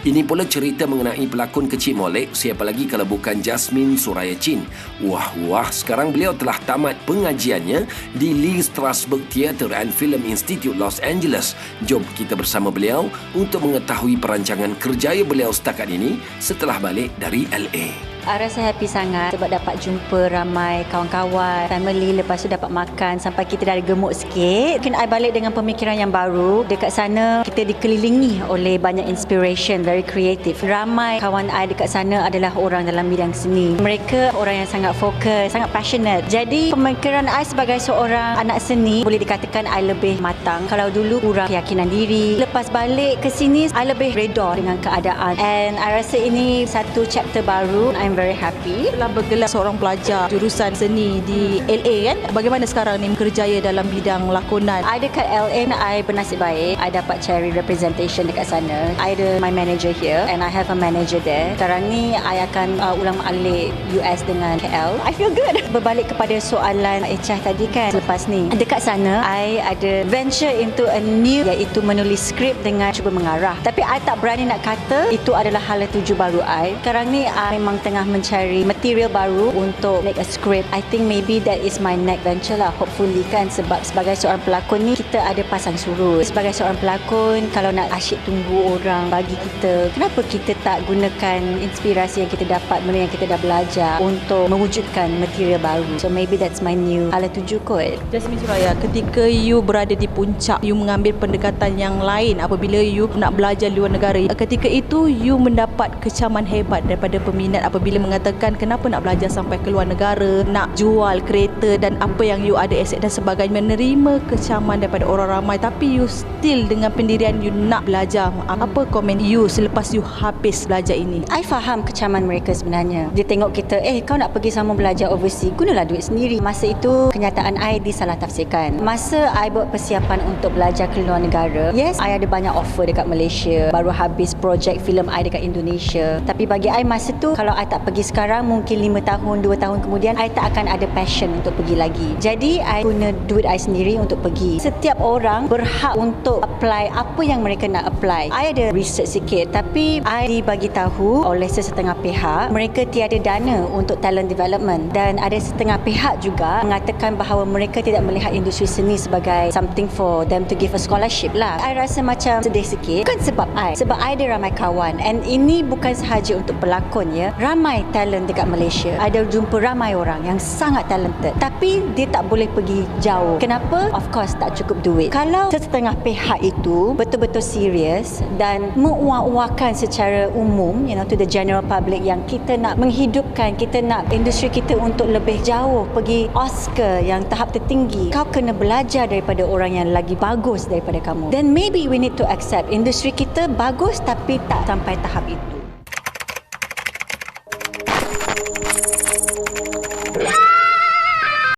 Ini pula cerita mengenai pelakon kecil Molek, siapa lagi kalau bukan Jasmine Suraya Chin. Wah, wah, sekarang beliau telah tamat pengajiannya di Lee Strasberg Theatre and Film Institute Los Angeles. Jom kita bersama beliau untuk mengetahui perancangan kerjaya beliau setakat ini setelah balik dari LA. I rasa happy sangat sebab dapat jumpa ramai kawan-kawan, family lepas tu dapat makan sampai kita dah gemuk sikit. Mungkin I balik dengan pemikiran yang baru. Dekat sana kita dikelilingi oleh banyak inspiration, very creative. Ramai kawan I dekat sana adalah orang dalam bidang seni. Mereka orang yang sangat fokus, sangat passionate. Jadi pemikiran I sebagai seorang anak seni boleh dikatakan I lebih matang. Kalau dulu kurang keyakinan diri. Lepas balik ke sini, I lebih redor dengan keadaan. And I rasa ini satu chapter baru. I'm very happy. Telah bergelar seorang pelajar jurusan seni di LA kan. Bagaimana sekarang ni kerjaya dalam bidang lakonan? I dekat LA, I bernasib baik. I dapat cherry representation dekat sana. I ada my manager here and I have a manager there. Sekarang ni, I akan uh, ulang alik US dengan KL. I feel good. Berbalik kepada soalan Echah tadi kan, selepas ni. Dekat sana, I ada venture into a new iaitu menulis skrip dengan cuba mengarah. Tapi I tak berani nak kata itu adalah hala tuju baru I. Sekarang ni, I memang tengah tengah mencari material baru untuk make a script. I think maybe that is my next venture lah. Hopefully kan sebab sebagai seorang pelakon ni kita ada pasang surut. Sebagai seorang pelakon kalau nak asyik tunggu orang bagi kita, kenapa kita tak gunakan inspirasi yang kita dapat, benda yang kita dah belajar untuk mewujudkan material baru. So maybe that's my new ala tuju kot. Jasmine Suraya, ketika you berada di puncak, you mengambil pendekatan yang lain apabila you nak belajar luar negara. Ketika itu you mendapat kecaman hebat daripada peminat apabila bila mengatakan kenapa nak belajar sampai ke luar negara, nak jual kereta dan apa yang you ada aset dan sebagainya menerima kecaman daripada orang ramai tapi you still dengan pendirian you nak belajar. Apa komen you selepas you habis belajar ini? I faham kecaman mereka sebenarnya. Dia tengok kita, eh kau nak pergi sama belajar overseas, gunalah duit sendiri. Masa itu kenyataan I disalah tafsirkan. Masa I buat persiapan untuk belajar ke luar negara, yes, I ada banyak offer dekat Malaysia. Baru habis projek filem I dekat Indonesia. Tapi bagi I masa tu kalau I tak tak pergi sekarang mungkin 5 tahun 2 tahun kemudian I tak akan ada passion untuk pergi lagi. Jadi I guna duit I sendiri untuk pergi. Setiap orang berhak untuk apply apa yang mereka nak apply. I ada research sikit tapi I dibagi tahu oleh sesetengah pihak mereka tiada dana untuk talent development. Dan ada setengah pihak juga mengatakan bahawa mereka tidak melihat industri seni sebagai something for them to give a scholarship lah. I rasa macam sedih sikit. Bukan sebab I sebab I ada ramai kawan. And ini bukan sahaja untuk pelakon ya. Ramai ramai talent dekat Malaysia. Ada jumpa ramai orang yang sangat talented. Tapi dia tak boleh pergi jauh. Kenapa? Of course tak cukup duit. Kalau setengah pihak itu betul-betul serius dan menguak-uakan secara umum, you know, to the general public yang kita nak menghidupkan, kita nak industri kita untuk lebih jauh pergi Oscar yang tahap tertinggi. Kau kena belajar daripada orang yang lagi bagus daripada kamu. Then maybe we need to accept industri kita bagus tapi tak sampai tahap itu.